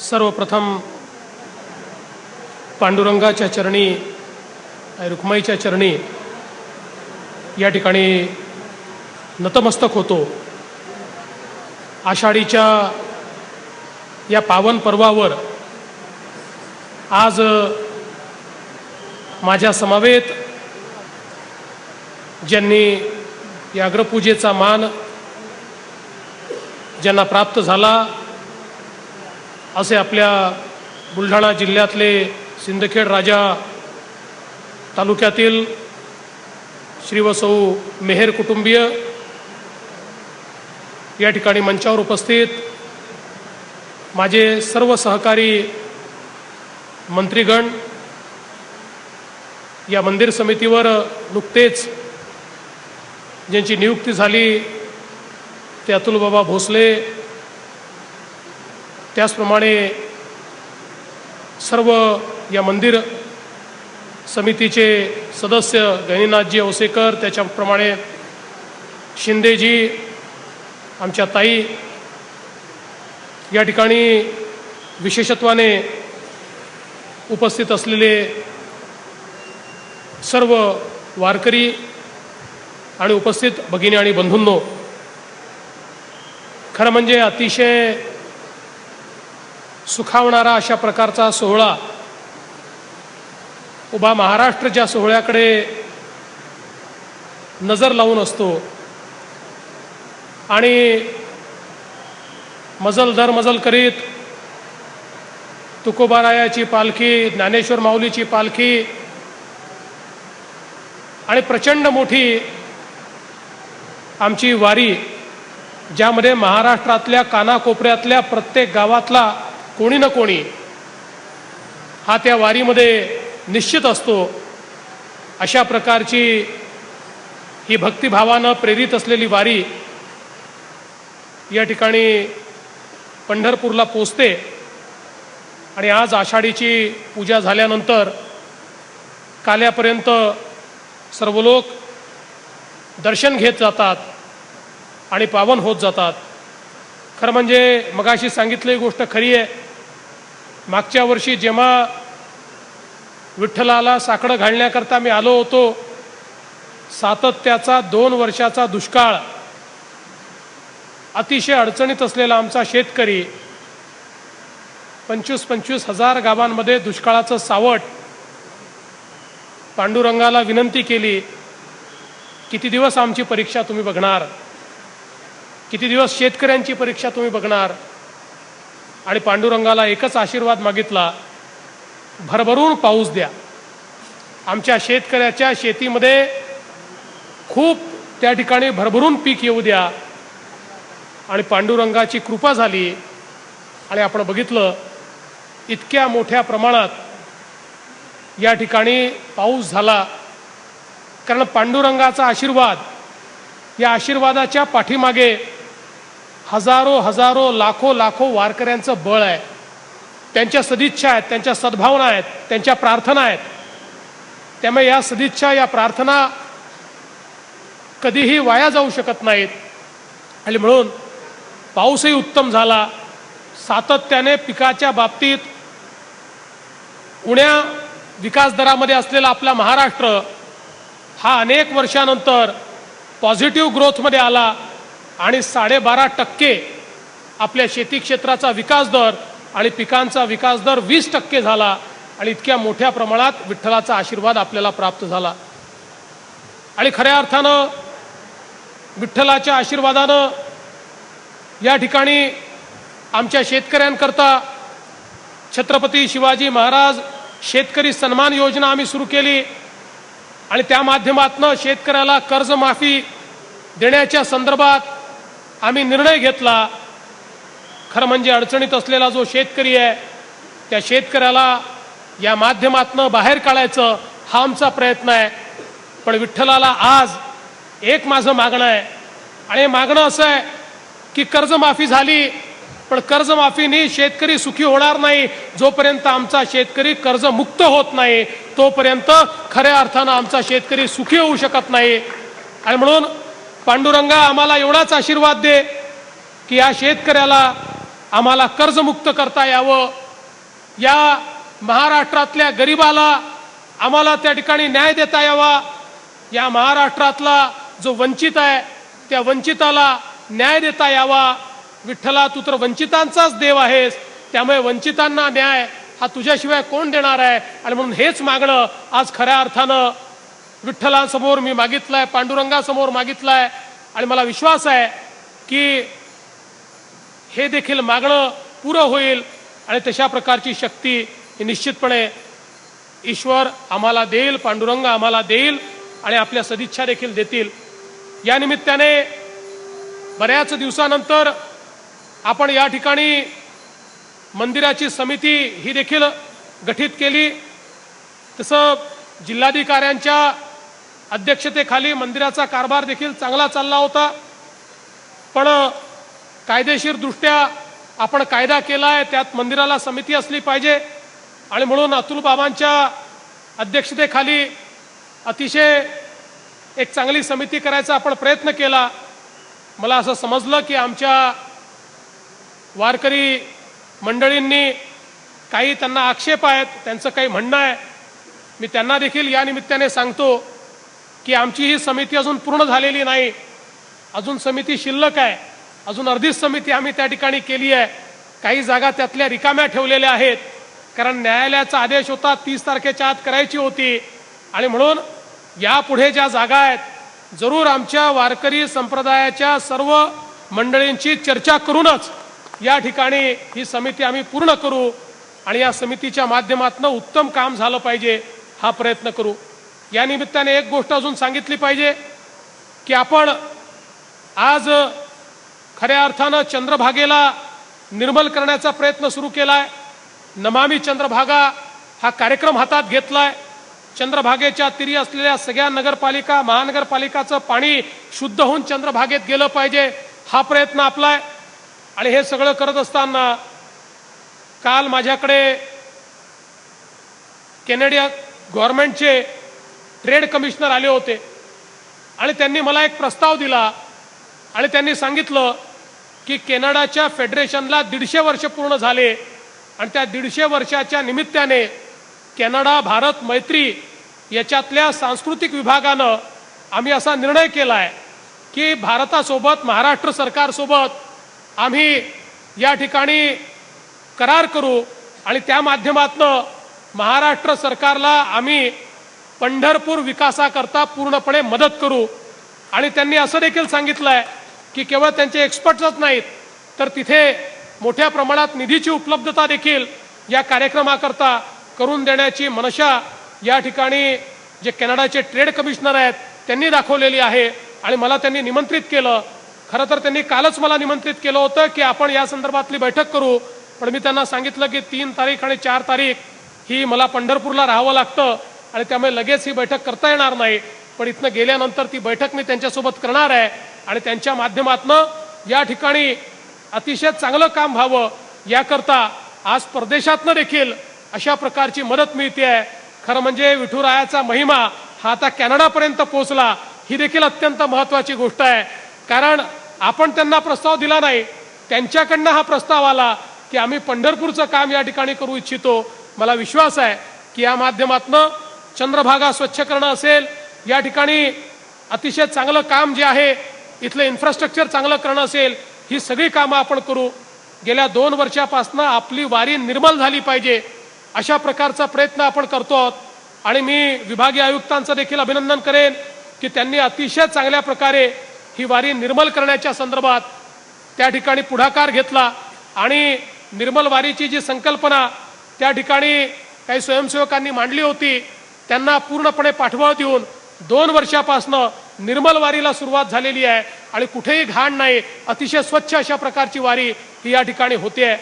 सर्वप्रथम पांडुरंगाच्या चरणी आणि रुक्माईच्या चरणी या ठिकाणी नतमस्तक होतो. आषाढीच्या या पावन पर्वावर आज माझ्या समावेत ज्यांनी या अग्रपूजेचा मान ज्यांना प्राप्त झाला असे आपल्या बुलढाणा जिल्ह्यातले सिंदखेड राजा तालुक्यातील श्री मेहेर कुटुंबीय या ठिकाणी मंचावर उपस्थित माझे सर्व सहकारी मंत्रीगण या मंदिर समितीवर नुकतेच ज्यांची नियुक्ती झाली ते अतुलबाबा भोसले त्याचप्रमाणे सर्व या मंदिर समितीचे सदस्य गणिनाथजी औसेकर त्याच्याप्रमाणे शिंदेजी आमच्या ताई या ठिकाणी विशेषत्वाने उपस्थित असलेले सर्व वारकरी आणि उपस्थित भगिनी आणि बंधूंनो खरं म्हणजे अतिशय सुखावणारा अशा प्रकारचा सोहळा उभा महाराष्ट्र ज्या सोहळ्याकडे नजर लावून असतो. आणि मजल दर मजल करीत तुकोबारायाची पालखी ज्ञानेश्वर माऊलीची पालखी आणि प्रचंड मोठी आमची वारी ज्यामध्ये महाराष्ट्रातल्या कानाकोपऱ्यातल्या प्रत्येक गावातला कोणी ना कोणी हा त्या वारीमध्ये निश्चित असतो. अशा प्रकारची ही भक्तिभावानं प्रेरित असलेली वारी या ठिकाणी पंढरपूरला पोचते आणि आज आषाढीची पूजा झाल्यानंतर काल्यापर्यंत सर्व लोक दर्शन घेत जातात आणि पावन होत जातात. खरं म्हणजे मगाशी सांगितलेली गोष्ट खरी आहे. मागच्या वर्षी जेव्हा विठ्ठलाला साकडं घालण्याकरता मी आलो होतो सातत्याचा दोन वर्षाचा दुष्काळ अतिशय अडचणीत असलेला आमचा शेतकरी पंचवीस पंचवीस हजार गावांमध्ये दुष्काळाचं सावट पांडुरंगाला विनंती केली किती दिवस आमची परीक्षा तुम्ही बघणार? किती दिवस शेतकऱ्यांची परीक्षा तुम्ही बघणार? आणि पांडुरंगाला एकच आशीर्वाद मागितला भरभरून पाऊस द्या. आमच्या शेतकऱ्याच्या शेतीमध्ये खूप त्या ठिकाणी भरभरून पीक येऊ द्या. आणि पांडुरंगाची कृपा झाली आणि आपण बघितलं इतक्या मोठ्या प्रमाणात या ठिकाणी पाऊस झाला. कारण पांडुरंगाचा आशीर्वाद या आशीर्वादाच्या पाठीमागे हजारो हजारो लाखो लाखो वारकऱ्यांचं बळ आहे. त्यांच्या सदिच्छा आहेत त्यांच्या सद्भावना आहेत त्यांच्या प्रार्थना आहेत. त्यामुळे या सदिच्छा या प्रार्थना कधीही वाया जाऊ शकत नाहीत. आणि म्हणून पाऊसही उत्तम झाला. सातत्याने पिकाच्या बाबतीत उण्या विकास दरामध्ये असलेला आपला महाराष्ट्र हा अनेक वर्षानंतर पॉझिटिव्ह ग्रोथमध्ये आला. आणि साडेबारा टक्के आपल्या शेती क्षेत्राचा विकास दर आणि पिकांचा विकास दर वीस टक्के झाला आणि इतक्या मोठ्या प्रमाणात विठ्ठलाचा आशीर्वाद आपल्याला प्राप्त झाला. आणि खऱ्या अर्थानं विठ्ठलाच्या आशीर्वादानं या ठिकाणी आमच्या शेतकऱ्यांकरता छत्रपती शिवाजी महाराज शेतकरी सन्मान योजना आम्ही सुरू केली आणि त्या माध्यमातनं शेतकऱ्याला कर्जमाफी देण्याच्या संदर्भात आम्ही निर्णय घेतला. खरं म्हणजे अडचणीत असलेला जो शेतकरी आहे त्या शेतकऱ्याला या माध्यमातनं बाहेर काढायचं हा आमचा प्रयत्न आहे. पण विठ्ठलाला आज एक माझं मागणं आहे. आणि हे मागणं असं आहे की कर्जमाफी झाली पण कर्जमाफीने शेतकरी सुखी होणार नाही. जोपर्यंत आमचा शेतकरी कर्जमुक्त होत नाही तोपर्यंत खऱ्या अर्थानं आमचा शेतकरी सुखी होऊ शकत नाही. आणि म्हणून पांडुरंगा आम्हाला एवढाच आशीर्वाद दे की या शेतकऱ्याला आम्हाला कर्जमुक्त करता यावं. या महाराष्ट्रातल्या गरिबाला आम्हाला त्या ठिकाणी न्याय देता यावा. या महाराष्ट्रातला जो वंचित आहे त्या वंचिताला न्याय देता यावा. विठ्ठला तू तर वंचितांचाच देव आहेस. त्यामुळे वंचितांना न्याय हा तुझ्याशिवाय कोण देणार आहे? आणि म्हणून हेच मागणं आज खऱ्या अर्थानं विठ्ठलांसमोर मी मागितलाय पांडुरंगासमोर मागितलाय. आणि मला विश्वास आहे की हे देखील मागणं पुरं होईल. आणि तशा प्रकारची शक्ती ही निश्चितपणे ईश्वर आम्हाला देईल पांडुरंग आम्हाला देईल आणि आपल्या सदिच्छा देखील देतील. या निमित्ताने बऱ्याच दिवसानंतर आपण या ठिकाणी मंदिराची समिती ही देखील गठीत केली. तसं जिल्हाधिकाऱ्यांच्या अध्यक्षतेखाली मंदिराचा कारभार देखील चांगला चालला होता. पण कायदेशीरदृष्ट्या आपण कायदा केला आहे त्यात मंदिराला समिती असली पाहिजे. आणि म्हणून अतुल बाबांच्या अध्यक्षतेखाली अतिशय एक चांगली समिती करायचा आपण प्रयत्न केला. मला असं समजलं की आमच्या वारकरी मंडळींनी काही त्यांना आक्षेप आहेत त्यांचं काही म्हणणं आहे. मी त्यांना देखील या निमित्ताने सांगतो. की आमची ही समिती अजून पूर्ण झालेली नाही. अजून समिती शिल्लक आहे. अजून अर्धीच समिती आम्ही त्या ठिकाणी केली आहे. काही जागा त्यातल्या रिकाम्या ठेवलेल्या आहेत. कारण न्यायालयाचा आदेश होता तीस तारखेच्या आत करायची होती. आणि म्हणून यापुढे ज्या जागा आहेत जरूर आमच्या वारकरी संप्रदायाच्या सर्व मंडळींची चर्चा करूनच या ठिकाणी ही समिती आम्ही पूर्ण करू आणि या समितीच्या माध्यमातून उत्तम काम झालं पाहिजे हा प्रयत्न करू. या निमित्ताने एक गोष्ट अजून सांगितली पाहिजे की आपण आज खऱ्या अर्थानं चंद्रभागेला निर्मल करण्याचा प्रयत्न सुरू केलाय. नमामी चंद्रभागा हा कार्यक्रम हातात घेतलाय. चंद्रभागेच्या तिरी असलेल्या सगळ्या नगरपालिका महानगरपालिकाचं पाणी शुद्ध होऊन चंद्रभागेत गेलं पाहिजे हा प्रयत्न आपलाय. आणि हे सगळं करत असताना काल माझ्याकडे कॅनेडिया गव्हर्नमेंटचे ट्रेड कमिशनर आले होते. आणि त्यांनी मला एक प्रस्ताव दिला. आणि त्यांनी सांगितलं की कॅनडाच्या फेडरेशनला दीडशे वर्ष पूर्ण झाले. आणि त्या दीडशे वर्षाच्या निमित्ताने कॅनडा भारत मैत्री याच्यातल्या सांस्कृतिक विभागानं आम्ही असा निर्णय केला आहे की भारतासोबत महाराष्ट्र सरकारसोबत आम्ही या ठिकाणी करार करू. आणि त्या माध्यमातनं महाराष्ट्र सरकारला आम्ही पंढरपूर विकासाकरता पूर्णपणे मदत करू. आणि त्यांनी असं देखील सांगितलं आहे की केवळ त्यांचे एक्सपर्ट्सच नाहीत तर तिथे मोठ्या प्रमाणात निधीची उपलब्धता देखील या कार्यक्रमाकरता करून देण्याची मनशा या ठिकाणी जे कॅनडाचे ट्रेड कमिशनर आहेत त्यांनी दाखवलेली आहे. आणि मला त्यांनी निमंत्रित केलं. खरं तर त्यांनी कालच मला निमंत्रित केलं होतं की आपण या संदर्भातली बैठक करू. पण मी त्यांना सांगितलं की तीन तारीख आणि चार तारीख ही मला पंढरपूरला राहावं लागतं. आणि त्यामुळे लगेच ही बैठक करता येणार नाही. पण इथनं गेल्यानंतर ती बैठक मी त्यांच्यासोबत करणार आहे. आणि त्यांच्या माध्यमातनं या ठिकाणी अतिशय चांगलं काम व्हावं याकरता आज परदेशातनं देखील अशा प्रकारची मदत मिळते आहे. खरं म्हणजे विठुरायाचा महिमा हा आता कॅनडापर्यंत पोहोचला ही देखील अत्यंत महत्वाची गोष्ट आहे. कारण आपण त्यांना प्रस्ताव दिला नाही. त्यांच्याकडनं हा प्रस्ताव आला की आम्ही पंढरपूरचं काम या ठिकाणी करू इच्छितो. मला विश्वास आहे की या माध्यमातनं चंद्रभागा स्वच्छ करणं असेल या ठिकाणी अतिशय चांगलं काम जे आहे इथलं इन्फ्रास्ट्रक्चर चांगलं करणं असेल ही सगळी कामं आपण करू. गेल्या दोन वर्षापासून आपली वारी निर्मल झाली पाहिजे अशा प्रकारचा प्रयत्न आपण करतो आहोत. आणि मी विभागीय आयुक्तांचं देखील अभिनंदन करेन की त्यांनी अतिशय चांगल्या प्रकारे ही वारी निर्मल करण्याच्या संदर्भात त्या ठिकाणी पुढाकार घेतला. आणि निर्मल वारीची जी संकल्पना त्या ठिकाणी काही स्वयंसेवकांनी मांडली होती त्यांना पूर्णपणे पाठबळ देऊन दोन वर्षापासनं निर्मल वारीला सुरुवात झालेली आहे आणि कुठेही घाण नाही अतिशय स्वच्छ अशा प्रकारची वारी ही या ठिकाणी होते.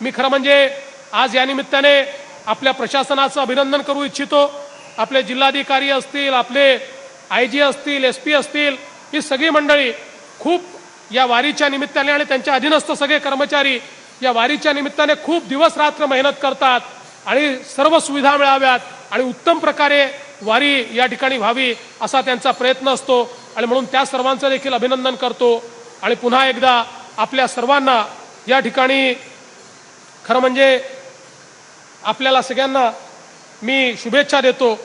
मी खरं म्हणजे आज या निमित्ताने आपल्या प्रशासनाचं अभिनंदन करू इच्छितो. आपले जिल्हाधिकारी असतील आपले आय जी असतील एस पी असतील ही सगळी मंडळी खूप या वारीच्या निमित्ताने आणि त्यांच्या अधीनस्थ सगळे कर्मचारी या वारीच्या निमित्ताने खूप दिवस रात्र मेहनत करतात. आणि सर्व सुविधा मिळाव्यात आणि उत्तम प्रकारे वारी या ठिकाणी व्हावी असा त्यांचा प्रयत्न असतो. आणि म्हणून त्या सर्वांचं देखील अभिनंदन करतो. आणि पुन्हा एकदा आपल्या सर्वांना या ठिकाणी खरं म्हणजे आपल्याला सगळ्यांना मी शुभेच्छा देतो.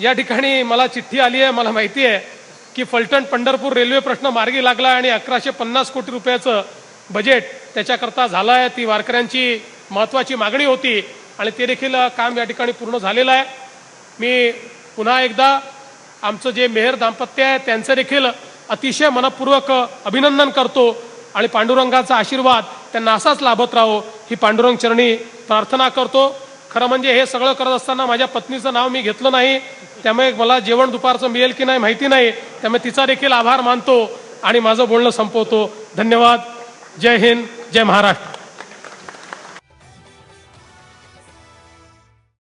या ठिकाणी मला चिठ्ठी आली आहे मला माहिती आहे की फलटण पंढरपूर रेल्वे प्रश्न मार्गी लागला आणि अकराशे पन्नास कोटी रुपयाचं बजेट त्याच्याकरता झालं आहे ती वारकऱ्यांची महत्त्वाची मागणी होती. आणि ते देखील काम या ठिकाणी पूर्ण झालेलं आहे. मी पुन्हा एकदा आमचं जे मेहर दाम्पत्य आहे त्यांचं देखील अतिशय मनपूर्वक अभिनंदन करतो आणि पांडुरंगाचा आशीर्वाद त्यांना असाच लाभत राहो ही पांडुरंग चरणी प्रार्थना करतो. खरं म्हणजे हे सगळं करत असताना माझ्या पत्नीचं नाव मी घेतलं नाही. त्यामुळे मला जेवण दुपारचं मिळेल की नाही माहिती नाही. त्यामुळे तिचा देखील आभार मानतो आणि माझं बोलणं संपवतो. धन्यवाद. जय हिंद. जय महाराष्ट्र.